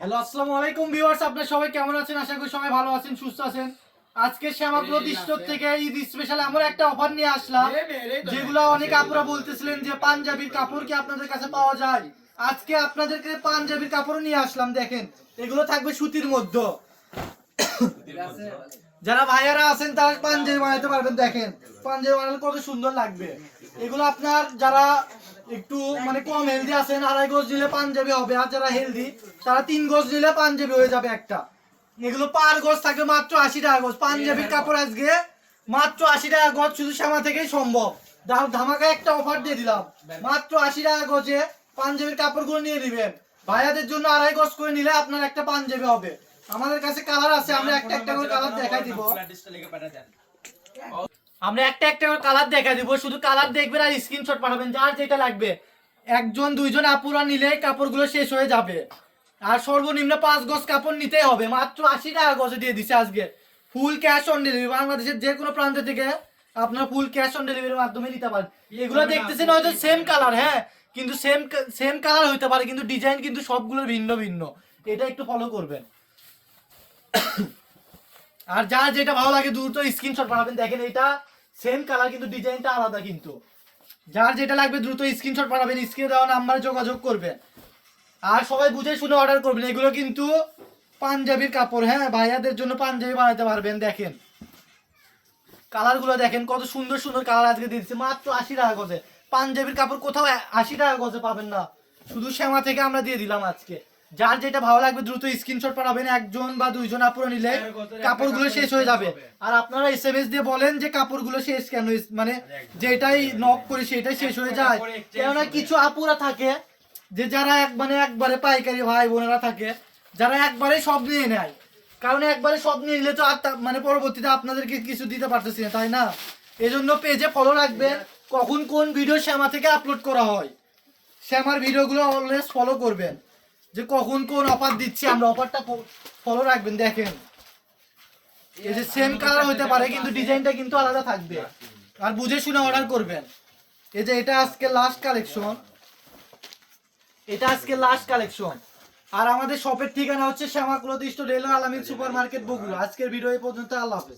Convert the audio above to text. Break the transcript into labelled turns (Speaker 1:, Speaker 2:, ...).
Speaker 1: Hello আসসালামু আলাইকুম viewers আপনারা সবাই কেমন আছেন? আশা করি সবাই ভালো আছেন সুস্থ আছেন। আজকে শ্যামা প্রতিষ্ঠান থেকে ঈদ স্পেশাল এমন একটা অফার নিয়ে আসলাম যেগুলো অনেক আপনারা বলতেছিলেন যে পাঞ্জাবির কাপড় কি আপনাদের কাছে পাওয়া যায়। আজকে আপনাদেরকে পাঞ্জাবির কাপড় নিয়ে আসলাম দেখেন। এগুলো থাকবে সুতির মধ্যে। যারা ভাইয়ারা আছেন, তারা পাঞ্জাবি বানাতে পারবেন, দেখেন। পাঞ্জাবি বানালে কত সুন্দর লাগবে। এগুলো আপনার যারা একটু মানে কম হেলদি আছেন, আড়াই গজ দিলে পাঞ্জাবি হবে, আর যারা হেলদি তারা তিন গজ দিলে পাঞ্জাবি হয়ে যাবে একটা। এগুলো পার গজ থাকবে মাত্র আশি টাকা গজ। পাঞ্জাবির কাপড় আজকে মাত্র আশি টাকা গজ, শুধু শ্যামা থেকেই সম্ভব। ধামাকা একটা অফার দিয়ে দিলাম। মাত্র আশি টাকা গজে পাঞ্জাবির কাপড়গুলো নিয়ে দিবেন ভাইয়াদের জন্য আড়াই গজ করে নিলে আপনার একটা পাঞ্জাবি হবে। আমাদের কাছে কালার আছে, আমরা একটা দেখাই দিব। আমরা একটা একটা করে কালার দেখা দিব শুধু কালার দেখবেন আর স্ক্রিনশট পাঠাবেন যার যেটা লাগবে। একজন দুইজন আপুরা নিলে কাপড়গুলো শেষ হয়ে যাবে। আর সর্বনিম্ন পাঁচ গজ কাপড় নিতেই হবে মাত্র আশি টাকা গজে দিয়ে দিছে আজকে। ফুল ক্যাশ অন ডেলিভারি বাংলাদেশের যে কোনো প্রান্ত থেকে আপনারা ফুল ক্যাশ অন ডেলিভারির মাধ্যমে নিতে পারেন। এগুলো দেখতেছেন হয়তো সেম কালার হ্যাঁ কিন্তু সেম সেম কালার হইতে পারে কিন্তু ডিজাইন কিন্তু সবগুলো ভিন্ন ভিন্ন। এটা একটু ফলো করবেন। আর যার যেটা ভালো লাগে দ্রুত স্ক্রিনশট পাঠাবেন দেখেন এটা সেম কালার কিন্তু ডিজাইনটা আলাদা কিন্তু। যার যেটা লাগবে দ্রুত স্ক্রিনশট পাঠাবেন স্ক্রিনে দেওয়া নাম্বারে যোগাযোগ করবেন। আর সবাই বুঝে শুনে অর্ডার করবেন। এগুলো কিন্তু পাঞ্জাবির কাপড় হ্যাঁ ভাইয়াদের জন্য পাঞ্জাবি বানাতে পারবেন, দেখেন। কালারগুলো দেখেন, কত সুন্দর সুন্দর কালার আজকে দিচ্ছে। মাত্র আশি টাকা গজে। পাঞ্জাবির কাপড় কোথাও আশি টাকা গজে পাবেন না। শুধু শ্যামা থেকে আমরা দিয়ে দিলাম আজকে। যার যেটা ভালো লাগবে দ্রুত স্ক্রিনশট পাঠাবেন একজন বা দুইজন আপুরো নিলে কাপড়গুলো শেষ হয়ে যাবে। আর আপনারা এস এম এস দিয়ে বলেন যে কাপড়গুলো শেষ কেন মানে যেটাই নক করি সেটাই শেষ হয়ে যায়। কেননা কিছু আপুরা থাকে যে যারা এক মানে একবারে পাইকারি ভাই বোনেরা থাকে যারা একবারে সব নিয়ে নেয়। কারণ একবারে সব নিয়ে নিলে তো আর মানে পরবর্তীতে আপনাদেরকে কিছু দিতে পারতেছি না তাই না? এজন্য পেজে ফলো রাখবেন কখন কোন ভিডিও শ্যামা থেকে আপলোড করা হয় শ্যামার ভিডিওগুলো অলওয়েজ ফলো করবেন। যে কখন কোন অফার দিচ্ছি, আমরা অফারটা ফলো রাখবেন, দেখেন। এই যে সেম কালার হতে পারে, কিন্তু ডিজাইনটা কিন্তু আলাদা থাকবে। আর বুঝে শুনে অর্ডার করবেন। এই যে এটা আজকে লাস্ট কালেকশন এটা আজকে লাস্ট কালেকশন আর আমাদের শপের ঠিকানা হচ্ছে Shyama cloth railway Alamin super market Bogura. আজকের ভিডিও এই পর্যন্ত, আল্লাহ হাফেজ।